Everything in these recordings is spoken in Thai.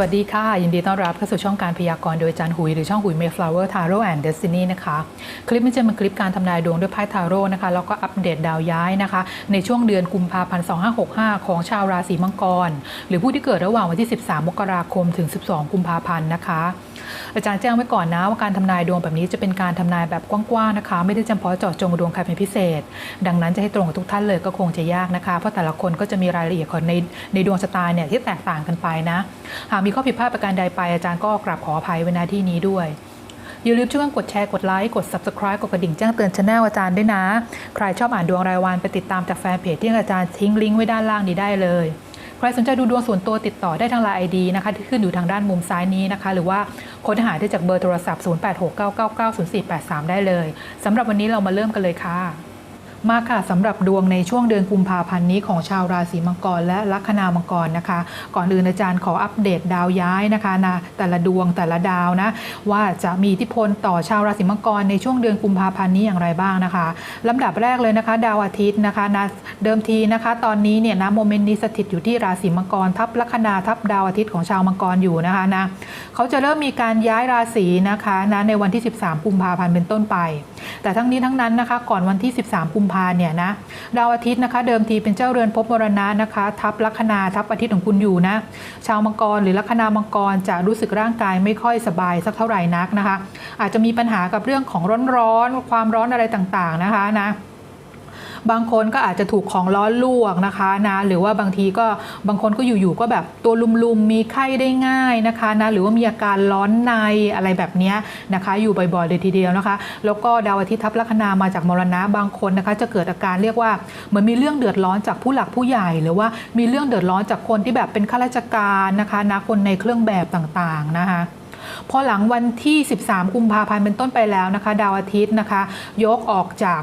วัสดีค่ะ ยินดีต้อนรับเข้าสู่ช่องการพยากรณ์โดยจันหุย หรือช่องหุย Mayflower Tarot and Destiny นะคะ คลิปนี้จะเป็นคลิปการทำนายดวงด้วยไพ่ทาโร่นะคะ แล้วก็อัปเดตดาวย้ายนะคะ ในช่วงเดือนกุมภาพันธ์ 2565 ของชาวราศีมังกร หรือผู้ที่เกิดระหว่างวันที่ 13 มกราคมถึง 12 กุมภาพันธ์นะคะ อาจารย์แจ้งไว้ก่อนนะว่าการทำนายดวงแบบนี้จะเป็นการทำนายแบบกว้างๆนะคะ ไม่ได้จำเพาะเจาะจงดวงใครเป็นพิเศษ ดังนั้นจะให้ตรงกับทุกท่านเลยก็คงจะยากนะคะ เพราะแต่ละคนก็จะมีรายละเอียดของในในดวงชะตาเนี่ยที่แตกต่างกันไปนะ หากมีข้อผิดพลาดประการใดไปอาจารย์ก็กราบขออภัยไว้ณที่นี้ด้วยอย่าลืมช่วยกันกดแชร์ กดไลค์ กด subscribe กดกระดิ่งแจ้งเตือนช anel อาจารย์ด้วยนะ ใครชอบอ่านดวงรายวันไปติดตามจากแฟนเพจที่อาจารย์ทิ้งลิงก์ไว้ด้านล่างนี้ได้เลย ใครสนใจดูดวงส่วนตัวติดต่อได้ทางไลน์ไอดีนะคะที่ขึ้นอยู่ทางด้านมุมซ้ายนี้นะคะ หรือว่าค้นหาได้จากเบอร์โทรศัพท์ 0869990483 ได้เลยสำหรับวันนี้เรามาเริ่มกันเลยค่ะ มาค่ะสำหรับดวงในช่วงเดือนกุมภาพันธ์นี้ของชาวราศีมังกรและลัคนามังกรนะคะ ก่อนอื่นอาจารย์ขออัปเดตดาวย้ายนะคะนะแต่ละดวงแต่ละดาวนะว่าจะมีอิทธิพลต่อชาวราศีมังกรในช่วงเดือนกุมภาพันธ์นี้อย่างไรบ้างนะคะลำดับแรกเลยนะคะ ดาวอาทิตย์นะคะนะเดิมทีนะคะ ตอนนี้เนี่ยนะโมเมนต์นี้สถิตอยู่ที่ราศีมังกรทับลัคนาทับดาวอาทิตย์ของชาวมังกรอยู่นะคะนะเขาจะเริ่มมีการย้ายราศีนะคะนะในวันที่ 13 กุมภาพันธ์เป็นต้นไป แต่ทั้งนี้ทั้งนั้นนะคะ ก่อนวันที่ 13 กุมภาเนี่ยนะดาวอาทิตย์นะคะ เดิมทีเป็นเจ้าเรือนภพมรณะนะคะ ทับลัคนาทับอาทิตย์ของคุณอยู่นะ ชาวมังกรหรือลัคนามังกรจะรู้สึกร่างกายไม่ค่อยสบายสักเท่าไหร่นักนะคะ อาจจะมีปัญหากับเรื่องของร้อนๆความร้อนอะไรต่างๆนะคะนะ บางคนก็อาจจะถูกของร้อนลวกนะคะนะหรือว่าบางทีก็บางคนก็อยู่ๆก็แบบตัวลุมๆมีไข้ได้ง่ายนะคะนะหรือว่ามีอาการร้อนในอะไรแบบนี้นะคะ อยู่บ่อยๆเลยทีเดียวนะคะ แล้วก็ดาวอาทิตย์ทับลัคนามาจากมรณะบางคนนะคะ จะเกิดอาการเรียกว่าเหมือนมีเรื่องเดือดร้อนจากผู้หลักผู้ใหญ่ หรือว่ามีเรื่องเดือดร้อนจากคนที่แบบเป็นข้าราชการนะคะนะคนในเครื่องแบบต่างๆนะคะ พอหลังวันที่ 13 กุมภาพันธ์เป็นต้นไปแล้วนะคะ ดาวอาทิตย์นะคะ ยกออกจาก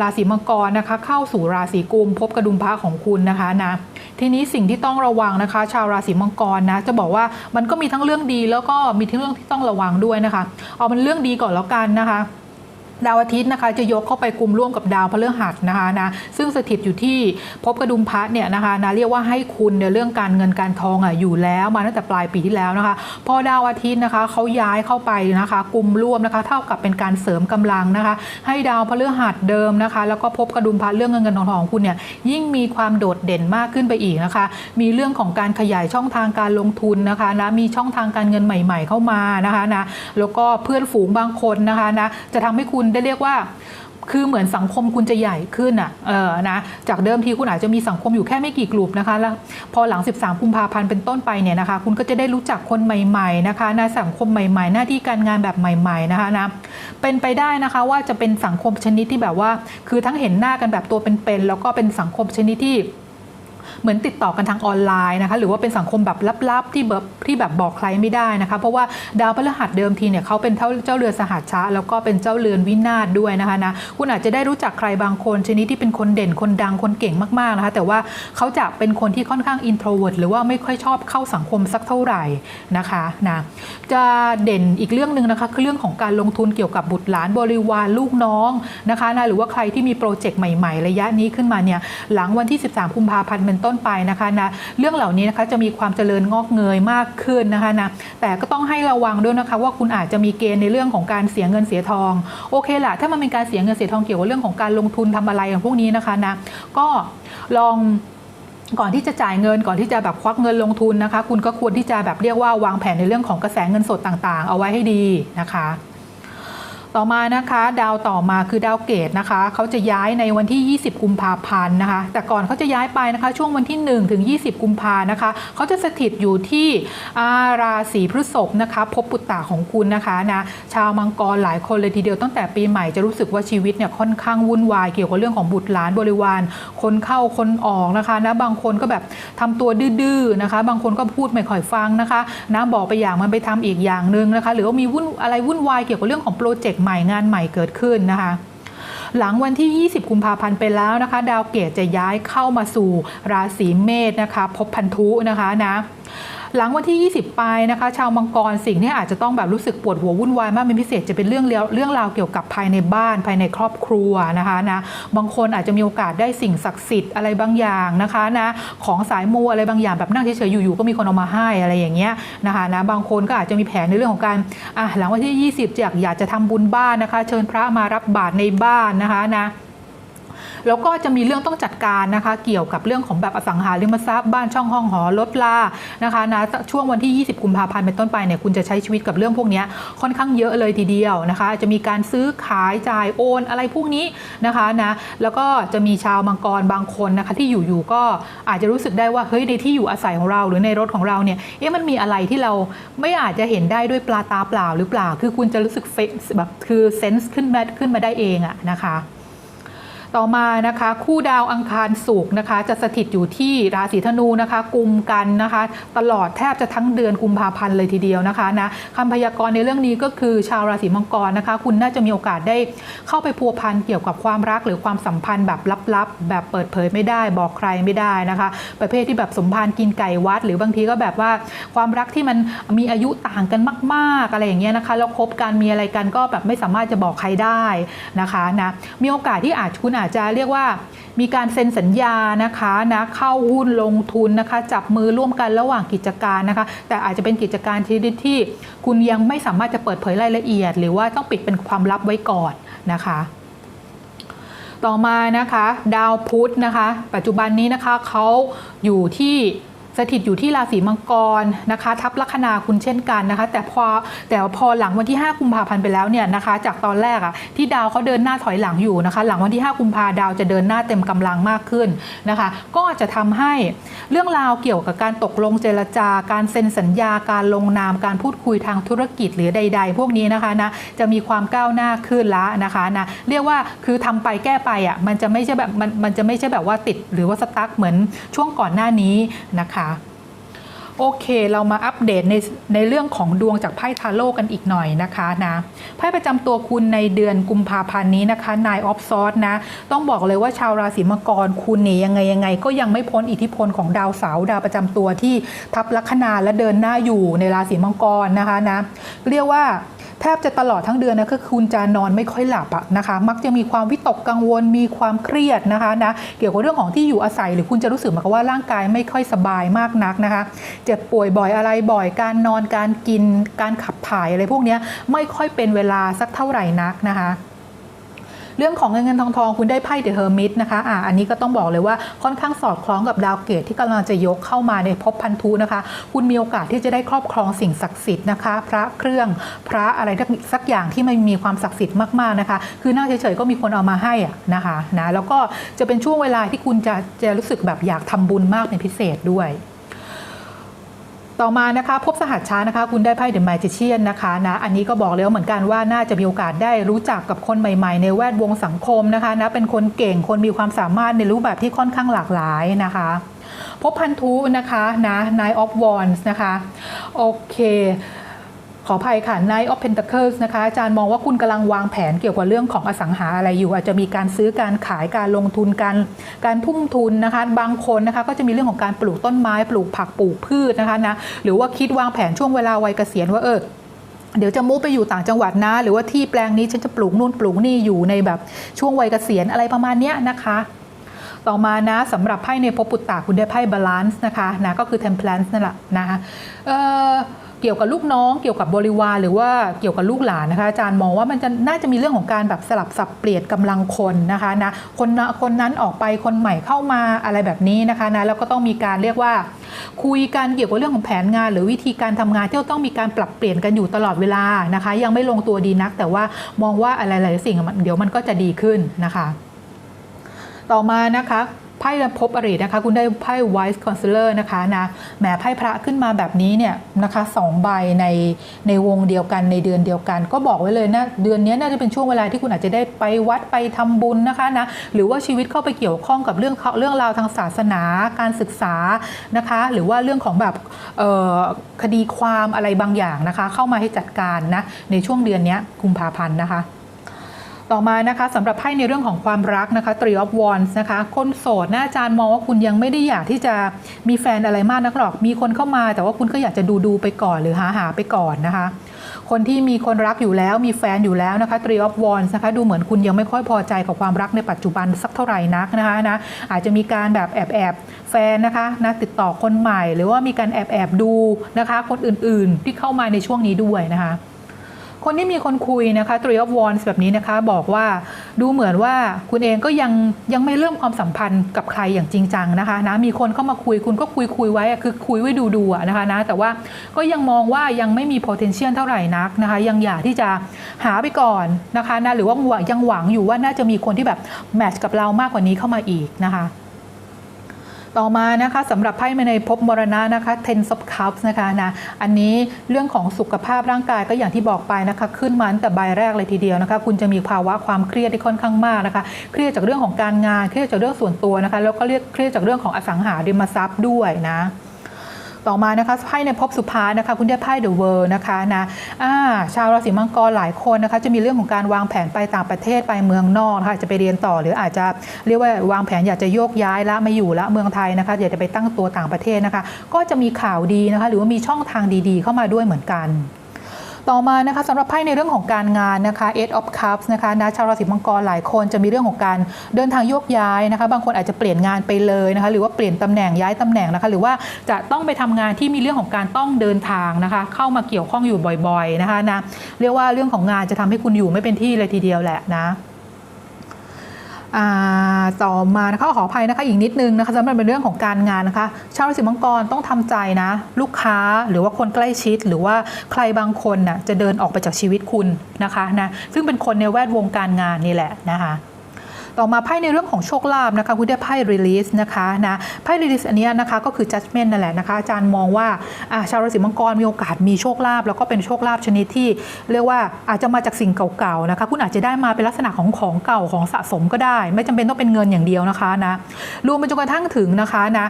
ราศีมังกรนะคะ เข้าสู่ราศีกุมพบกระดุมพระของคุณนะคะนะทีนี้สิ่งที่ต้องระวังนะคะ ชาวราศีมังกรนะจะบอกว่ามันก็มีทั้งเรื่องดีแล้วก็มีทั้งเรื่องที่ต้องระวังด้วยนะคะ เอามันเรื่องดีก่อนแล้วกันนะคะ ดาวอาทิตย์นะคะจะยกเข้าไปกลุ่มร่วมกับดาวพฤหัสนะคะนะซึ่งสถิตอยู่ที่ภพกระดุมพระเนี่ยนะคะนะเรียกว่าให้คุณในเรื่องการเงินการทองอะอยู่แล้วมาตั้งแต่ปลายปีที่แล้วนะคะ พอดาวอาทิตย์นะคะเขาย้ายเข้าไปนะคะกลุ่มร่วมนะคะ เท่ากับเป็นการเสริมกำลังนะคะ ให้ดาวพฤหัสเดิมนะคะ แล้วก็ภพกระดุมพระเรื่องเงินเงินทองทองของคุณเนี่ยยิ่งมีความโดดเด่นมากขึ้นไปอีกนะคะ มีเรื่องของการขยายช่องทางการลงทุนนะคะนะมีช่องทางการเงินใหม่ ๆ เข้ามานะคะนะแล้วก็เพื่อนฝูงบางคนนะคะนะจะทำให้คุณได้เรียกว่าคือเหมือนสังคมคุณจะใหญ่ขึ้นอะเออนะจากเดิมทีคุณอาจจะมีสังคมอยู่แค่ไม่กี่กลุ่มนะคะ แล้วพอหลัง 13 กุมภาพันธ์เป็นต้นไปเนี่ยนะคะ คุณก็จะได้รู้จักคนใหม่ๆนะคะนะสังคมใหม่ๆ หน้าที่การงานแบบใหม่ ๆนะคะนะเป็นไปได้นะคะว่าจะเป็นสังคมชนิดที่แบบว่า คือทั้งเห็นหน้ากันแบบตัวเป็นๆแล้วก็เป็นสังคมชนิดที่ เหมือนติดต่อกันทางออนไลน์นะคะหรือว่าเป็นสังคมแบบลับๆที่แบบที่แบบบอกใครไม่ได้นะคะ เพราะว่าดาวพฤหัสเดิมทีเนี่ยเขาเป็นเท่าเจ้าเรือสหัชชะ แล้วก็เป็นเจ้าเรือนวินาศด้วยนะคะนะคุณอาจจะได้รู้จักใครบางคนชนิดที่เป็นคนเด่นคนดังคนเก่งมากๆนะคะแต่ว่าเขาจะเป็นคนที่ค่อนข้างอินโทรเวิร์ตหรือว่าไม่ค่อยชอบเข้าสังคมสักเท่าไหร่นะคะนะจะเด่นอีกเรื่องหนึ่งนะคะคือเรื่องของการลงทุนเกี่ยวกับบุตรหลานบริวารลูกน้องนะคะนะหรือว่าใครที่มีโปรเจกต์ใหม่ ๆ ระยะนี้ขึ้นมาเนี่ยหลังวันที่ 13 กุมภาพันธ์เป็นต้นไปนะคะนะเรื่องเหล่านี้นะคะจะมีความเจริญงอกเงยมากขึ้นนะคะนะแต่ก็ต้องให้ระวังด้วยนะคะว่าคุณอาจจะมีเกณฑ์ในเรื่องของการเสียเงินเสียทองโอเคละถ้ามันเป็นการเสียเงินเสียทองเกี่ยวกับเรื่องของการลงทุนทำอะไรอย่างพวกนี้นะคะนะก็ลองก่อนที่จะจ่ายเงินก่อนที่จะแบบควักเงินลงทุนนะคะ คุณก็ควรที่จะแบบเรียกว่าวางแผนในเรื่องของกระแสเงินสดต่างๆ เอาไว้ให้ดีนะคะ ต่อมานะคะดาวต่อมาคือดาวเกตนะคะเขาจะย้ายในวันที่ 20 กุมภาพันธ์นะคะ แต่ก่อนเขาจะย้ายไปนะคะช่วงวันที่ 1 ถึง 20 กุมภานะคะเขาจะสถิตอยู่ที่าราศีพฤษภนะคะภพปุตตะของคุณนะคะนะชาวมังกรหลายคนเลยทีเดียวตั้งแต่ปีใหม่จะรู้สึกว่าชีวิตเนี่ยค่อนข้างวุ่นวายเกี่ยวกับเรื่องของบุตรหลานบริวาร คนเข้าคนออกนะคะนะบางคนก็แบบทำตัวดื้อๆนะคะ บางคนก็พูดไม่ค่อยฟังนะคะนะบอกไปอย่างมันไปทำอีกอย่างหนึ่งนะคะ หรือว่ามีวุ่นอะไรวุ่นวายเกี่ยวกับเรื่องของโปรเจกต์หม่งานใหม่เกิดขึ้นนะคะหลังวันที่ 20 กุมภาพันธ์ไปแล้วนะคะ ดาวเกตจะย้ายเข้ามาสู่ราศีเมษนะคะ พบพันธุนะคะนะ หลังวันที่ 20 ไปนะคะ ชาวมังกรสิ่งที่อาจจะต้องแบบรู้สึกปวดหัววุ่นวายมากเป็นพิเศษจะเป็นเรื่องเลี้ยวเรื่องราวเกี่ยวกับภายในบ้านภายในครอบครัวนะคะนะบางคนอาจจะมีโอกาสได้สิ่งศักดิ์สิทธิ์อะไรบางอย่างนะคะนะของสายมูอะไรบางอย่างแบบนั่งเฉยๆอยู่ๆก็มีคนเอามาให้อะไรอย่างเงี้ยนะคะนะบางคนก็อาจจะมีแผนในเรื่องของการอะหลังวันที่ 20อยากอยากจะทำบุญบ้านนะคะ เชิญพระมารับบาตรในบ้านนะคะนะ แล้วก็จะมีเรื่องต้องจัดการนะคะ เกี่ยวกับเรื่องของแบบอสังหาริมทรัพย์บ้านช่องห้องหอรถลานะคะนะช่วงวันที่ 20 กุมภาพันธ์เป็นต้นไปเนี่ยคุณจะใช้ชีวิตกับเรื่องพวกนี้ค่อนข้างเยอะเลยทีเดียวนะคะ จะมีการซื้อขายจ่ายโอนอะไรพวกนี้นะคะนะแล้วก็จะมีชาวมังกรบางคนนะคะที่อยู่ๆก็อาจจะรู้สึกได้ว่าเฮ้ยในที่อยู่อาศัยของเรา หรือในรถของเราเนี่ยเอ๊ะมันมีอะไรที่เราไม่อาจจะเห็นได้ด้วยปลาตาเปล่าหรือเปล่า คือคุณจะรู้สึกแบบคือเซนส์ขึ้นมาขึ้นมาได้เองอะนะคะ ต่อมานะคะ คู่ดาวอังคารสุกนะคะ จะสถิตอยู่ที่ราศีธนูนะคะกลุ่มกันนะคะ ตลอดแทบจะทั้งเดือนกุมภาพันธ์เลยทีเดียวนะคะนะคำพยากรณ์ในเรื่องนี้ก็คือชาวราศีมังกรนะคะ คุณน่าจะมีโอกาสได้เข้าไปพัวพันเกี่ยวกับความรักหรือความสัมพันธ์แบบลับๆ แบบเปิดเผยไม่ได้ บอกใครไม่ได้นะคะ ประเภทที่แบบสมพันธ์กินไก่วัด หรือบางทีก็แบบว่าความรักที่มันมีอายุต่างกันมาก ๆ อะไรอย่างเงี้ยนะคะแล้วคบกันมีอะไรกันก็แบบไม่สามารถจะบอกใครได้นะคะนะมีโอกาสที่อาจคุณอาจอาจจะเรียกว่ามีการเซ็นสัญญานะคะนะเข้าหุ้นลงทุนนะคะ จับมือร่วมกันระหว่างกิจการนะคะ แต่อาจจะเป็นกิจการชนิดที่ คุณยังไม่สามารถจะเปิดเผยรายละเอียด หรือว่าต้องปิดเป็นความลับไว้ก่อนนะคะต่อมานะคะ ดาวพุธนะคะ ปัจจุบันนี้นะคะเขาอยู่ที่ สถิตอยู่ที่ราศีมังกรนะคะ ทับลัคนาคุณเช่นกันนะคะ แต่พอแต่พอหลังวันที่ 5 กุมภาพันธ์ไปแล้วเนี่ยนะคะ จากตอนแรกอะที่ดาวเขาเดินหน้าถอยหลังอยู่นะคะ หลังวันที่ 5 กุมภาดาวจะเดินหน้าเต็มกำลังมากขึ้นนะคะ ก็จะทำให้เรื่องราวเกี่ยวกับการตกลงเจรจาการเซ็นสัญญาการลงนามการพูดคุยทางธุรกิจหรือใด ๆ พวกนี้นะคะนะจะมีความก้าวหน้าขึ้นละนะคะนะเรียกว่าคือทำไปแก้ไปอะมันจะไม่ใช่แบบมันมันจะไม่ใช่แบบว่าติดหรือว่าสตั๊กเหมือนช่วงก่อนหน้านี้นะคะ โอเคเรามาอัปเดตในในเรื่องของดวงจากไพ่ทาโร่กันอีกหน่อยนะคะนะไพ่ประจำตัวคุณในเดือนกุมภาพันธ์นี้นะคะนายออฟซอสนะ ต้องบอกเลยว่าชาวราศีมังกรคุณเนี่ยยังไงยังไง ก็ยังไม่พ้นอิทธิพลของดาวเสาร์ดาวประจำตัวที่ทับลัคนาและเดินหน้าอยู่ในราศีมังกรนะคะนะเรียกว่า แทบจะตลอดทั้งเดือนนะคือคุณจะนอนไม่ค่อยหลับอะนะคะ มักจะมีความวิตกกังวลมีความเครียดนะคะนะเกี่ยวกับเรื่องของที่อยู่อาศัย หรือคุณจะรู้สึกเหมือนกับว่าร่างกายไม่ค่อยสบายมากนักนะคะ เจ็บป่วยบ่อยอะไรบ่อยการนอนการกินการขับถ่ายอะไรพวกนี้ไม่ค่อยเป็นเวลาสักเท่าไหร่นักนะคะ เรื่องของเงินเงินทองทองคุณได้ไพ่เดอะเฮอร์มิตนะคะอ่าอันนี้ก็ต้องบอกเลยว่าค่อนข้างสอดคล้องกับดาวเกตที่กำลังจะยกเข้ามาในภพพันธุนะคะ คุณมีโอกาสที่จะได้ครอบครองสิ่งศักดิ์สิทธิ์นะคะ พระเครื่องพระอะไรสักอย่างที่มันมีความศักดิ์สิทธิ์มากๆนะคะ คือนั่งเฉยๆก็มีคนเอามาให้อะนะคะนะแล้วก็จะเป็นช่วงเวลาที่คุณจะจะรู้สึกแบบอยากทำบุญมากเป็นพิเศษด้วย ต่อมานะคะพบสหัสช้านะคะ คุณได้ไพ่เดอะแมจิเชียนนะคะนะอันนี้ก็บอกแล้วเหมือนกันว่าน่าจะมีโอกาสได้รู้จักกับคนใหม่ ๆ ในแวดวงสังคมนะคะนะเป็นคนเก่งคนมีความสามารถในรูปแบบที่ค่อนข้างหลากหลายนะคะพบพันธุนะคะนะนายออฟวอนส์นะคะโอเค ขออภัยค่ะ Knight of Pentacles นะคะอาจารย์มองว่าคุณกำลังวางแผนเกี่ยวกับเรื่องของอสังหาอะไรอยู่ อาจจะมีการซื้อการขายการลงทุนการการทุ่มทุนนะคะ บางคนนะคะก็จะมีเรื่องของการปลูกต้นไม้ ปลูกผักปลูกพืชนะคะนะหรือว่าคิดวางแผนช่วงเวลาวัยเกษียณว่าเออเดี๋ยวจะมุกไปอยู่ต่างจังหวัดนะ หรือว่าที่แปลงนี้ฉันจะปลูกนู่นปลูกนี่อยู่ในแบบช่วงวัยเกษียณอะไรประมาณเนี้ยนะคะ ต่อมานะสำหรับไพ่ในภพปุตตะคุณได้ไพ่บาลานซ์นะคะนะก็คือ temperance นั่นแหละนะคะเอ่อ เกี่ยวกับลูกน้องเกี่ยวกับบริวารหรือว่าเกี่ยวกับลูกหลานนะคะอาจารย์มองว่ามันจะน่าจะมีเรื่องของการแบบสลับสับเปลี่ยนกำลังคนนะคะนะคนคนนั้นออกไปคนใหม่เข้ามาอะไรแบบนี้นะคะนะแล้วก็ต้องมีการเรียกว่า คุยกันเกี่ยวกับเรื่องของแผนงาน หรือวิธีการทำงานที่ต้องมีการปรับเปลี่ยนกันอยู่ตลอดเวลานะคะ ยังไม่ลงตัวดีนัก แต่ว่ามองว่าอะไรหลายสิ่งเดี๋ยวมันก็จะดีขึ้นนะคะ ต่อมานะคะ ไพ่พบอรินะคะ คุณได้ไพ่ wise counselor นะคะนะแหมไพ่พระขึ้นมาแบบนี้เนี่ยนะคะสองใบในในวงเดียวกันในเดือนเดียวกัน ก็บอกไว้เลยนะเดือนนี้น่าจะเป็นช่วงเวลาที่คุณอาจจะได้ไปวัดไปทำบุญนะคะนะหรือว่าชีวิตเข้าไปเกี่ยวข้องกับเรื่องเรื่องราวทางศาสนาการศึกษานะคะ หรือว่าเรื่องของแบบคดีความอะไรบางอย่างนะคะ เข้ามาให้จัดการนะในช่วงเดือนนี้กุมภาพันธ์นะคะ ต่อมานะคะสำหรับไพ่ในเรื่องของความรักนะคะ Three of Wands นะคะ คนโสดนะอาจารย์มองว่าคุณยังไม่ได้อยากที่จะมีแฟนอะไรมากนักหรอก มีคนเข้ามา แต่ว่าคุณก็อยากจะดูดูไปก่อนหรือหาหาไปก่อนนะคะ คนที่มีคนรักอยู่แล้วมีแฟนอยู่แล้วนะคะ Three of Wands นะคะ ดูเหมือนคุณยังไม่ค่อยพอใจกับความรักในปัจจุบันสักเท่าไหร่นักนะคะนะ อาจจะมีการแบบแอบแอบแฟนนะคะนะติดต่อคนใหม่ หรือว่ามีการแอบแอบดูนะคะ คนอื่นๆที่เข้ามาในช่วงนี้ด้วยนะคะ คนที่มีคนคุยนะคะ Three of Wands แบบนี้นะคะ บอกว่าดูเหมือนว่าคุณเองก็ยังยังไม่เริ่มความสัมพันธ์กับใครอย่างจริงจังนะคะนะมีคนเข้ามาคุยคุณก็คุยคุยไว้คือคุยไว้ดูดูนะคะนะแต่ว่าก็ยังมองว่ายังไม่มี potential เท่าไหร่นักนะคะ ยังอยากที่จะหาไปก่อนนะคะนะหรือว่ายังหวังอยู่ว่าน่าจะมีคนที่แบบแมทช์กับเรามากกว่านี้เข้ามาอีกนะคะ ต่อมานะคะสำหรับไพ่ในภพมรณะนะคะ Ten of Cups นะคะนะอันนี้เรื่องของสุขภาพร่างกายก็อย่างที่บอกไปนะคะ ขึ้นมาตั้งแต่ใบแรกเลยทีเดียวนะคะ คุณจะมีภาวะความเครียดที่ค่อนข้างมากนะคะ เครียดจากเรื่องของการงานเครียดจากเรื่องส่วนตัวนะคะ แล้วก็เรียกเครียดจากเรื่องของอสังหาริมทรัพย์ด้วยนะ ต่อมานะคะไพ่ในภพสุภานะคะ คุณได้ไพ่เดอะเวิร์นะคะนะาชาวราศีมังกรหลายคนนะคะ จะมีเรื่องของการวางแผนไปต่างประเทศไปเมืองนอกนะคะจะไปเรียนต่อหรืออาจจะเรียกว่าวางแผนอยากจะโยกย้ายละมาอยู่ละเมืองไทยนะคะอยากจะไปตั้งตัวต่างประเทศนะคะ ก็จะมีข่าวดีนะคะ หรือว่ามีช่องทางดีๆ เข้ามาด้วยเหมือนกัน ต่อมานะคะสำหรับไพ่ในเรื่องของการงานนะคะ Eight of Cups นะคะนะชาวราศีมังกรหลายคนจะมีเรื่องของการเดินทางโยกย้ายนะคะ บางคนอาจจะเปลี่ยนงานไปเลยนะคะ หรือว่าเปลี่ยนตำแหน่งย้ายตำแหน่งนะคะ หรือว่าจะต้องไปทำงานที่มีเรื่องของการต้องเดินทางนะคะ เข้ามาเกี่ยวข้องอยู่บ่อยๆนะคะนะเรียกว่าเรื่องของงานจะทำให้คุณอยู่ไม่เป็นที่เลยทีเดียวแหละนะอ่า ต่อมานะคะขออภัยนะคะอีกนิดนึงนะคะสำหรับเป็นเรื่องของการงานนะคะ ชาวราศีมังกรต้องทำใจนะ ลูกค้าหรือว่าคนใกล้ชิดหรือว่าใครบางคนน่ะจะเดินออกไปจากชีวิตคุณนะคะนะซึ่งเป็นคนในแวดวงการงานนี่แหละนะคะ ต่อมาไพ่ในเรื่องของโชคลาภนะคะคุณได้ไพ่ release นะคะนะไพ่ release อันนี้นะคะก็คือ judgment นั่นแหละนะคะอาจารย์มองว่าชาวราศีมังกรมีโอกาสมีโชคลาภแล้วก็เป็นโชคลาภชนิดที่ เรียกว่าอาจจะมาจากสิ่งเก่าๆนะคะคุณอาจจะได้มาเป็นลักษณะของของเก่าของสะสมก็ได้ ไม่จำเป็นต้องเป็นเงินอย่างเดียวนะคะนะรวมไปจนกระทั่งถึงนะคะนะ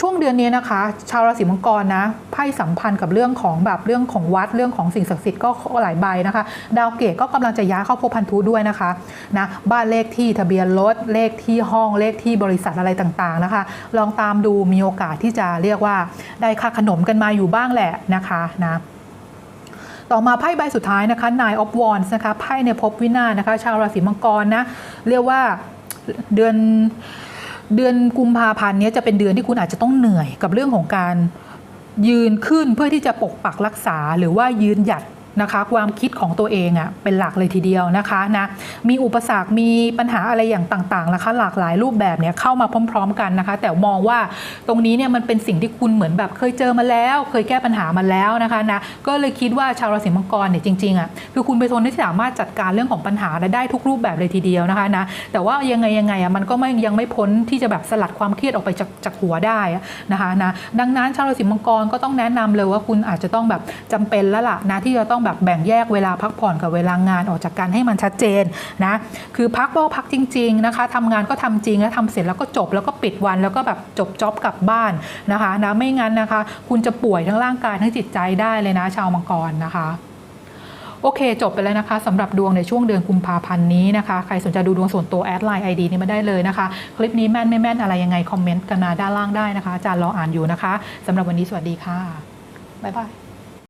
ช่วงเดือนนี้นะคะ ชาวราศีมังกรนะไพ่สัมพันธ์กับเรื่องของแบบเรื่องของวัดเรื่องของสิ่งศักดิ์สิทธิ์ก็หลายใบนะคะ ดาวเกตก็กำลังจะย้ายเข้าภพพันธุด้วยนะคะนะบ้านเลขที่ทะเบียนรถเลขที่ห้องเลขที่บริษัทอะไรต่างๆนะคะ ลองตามดูมีโอกาสที่จะเรียกว่าได้ค่าขนมกันมาอยู่บ้างแหละนะคะนะต่อมาไพ่ใบสุดท้ายนะคะ Nine of Wands นะคะไพ่ในภพวินาศนะคะ ชาวราศีมังกรนะเรียกว่าเดือนเดือนกุมภาพันธ์นี้จะเป็นเดือนที่คุณอาจจะต้องเหนื่อยกับเรื่องของการยืนขึ้นเพื่อที่จะปกปักรักษาหรือว่ายืนหยัด นะคะความคิดของตัวเองอะ่ะเป็นหลักเลยทีเดียวนะคะนะมีอุปสรรคมีปัญหาอะไรอย่างต่างๆนะคะ หลากหลายรูปแบบเนี่ยเข้ามาพร้อม ๆ กันนะคะ แต่มองว่าตรงนี้เนี่ยมันเป็นสิ่งที่คุณเหมือนแบบเคยเจอมาแล้ว เคยแก้ปัญหามาแล้วนะคะนะก็เลยคิดว่าชาวราศีมังกรเนี่ยจริงๆอะคือคุณเป็นคนที่สามารถจัดการเรื่องของปัญหาได้ทุกรูปแบบเลยทีเดียวนะคะนะแต่ว่ายังไงยังไงอะมันก็ไม่ยังไม่พ้นที่จะแบบสลัดความเครียดออกไปจากจากหัวได้นะคะนะดังนั้นชาวราศีมังกรก็ต้องแนะนำเลยว่าคุณอาจจะต้องแบบจำเป็นแล้วล่ะนะที่จะต้องแบบแบ่งแยกเวลาพักผ่อนกับเวลางานออกจากกันให้มันชัดเจนนะคือพักก็พักจริง ๆนะคะทำงานก็ทำจริงแล้วทำเสร็จแล้วก็จบแล้วก็ปิดวันแล้วก็แบบจบจ็อบกลับบ้านนะคะนะไม่งั้นนะคะ คุณจะป่วยทั้งร่างกายทั้งจิตใจได้เลยนะชาวมังกรนะคะโอเค จบไปแล้วนะคะสำหรับดวงในช่วงเดือนกุมภาพันธ์นี้นะคะ ใครสนใจดูดวงส่วนตัวแอดไลน์ไอดีนี้มาได้เลยนะคะ คลิปนี้แม่นไม่แม่นอะไรยังไง คอมเมนต์กันมาด้านล่างได้นะคะอาจารย์รออ่านอยู่นะคะสำหรับวันนี้สวัสดีค่ะ บ๊ายบาย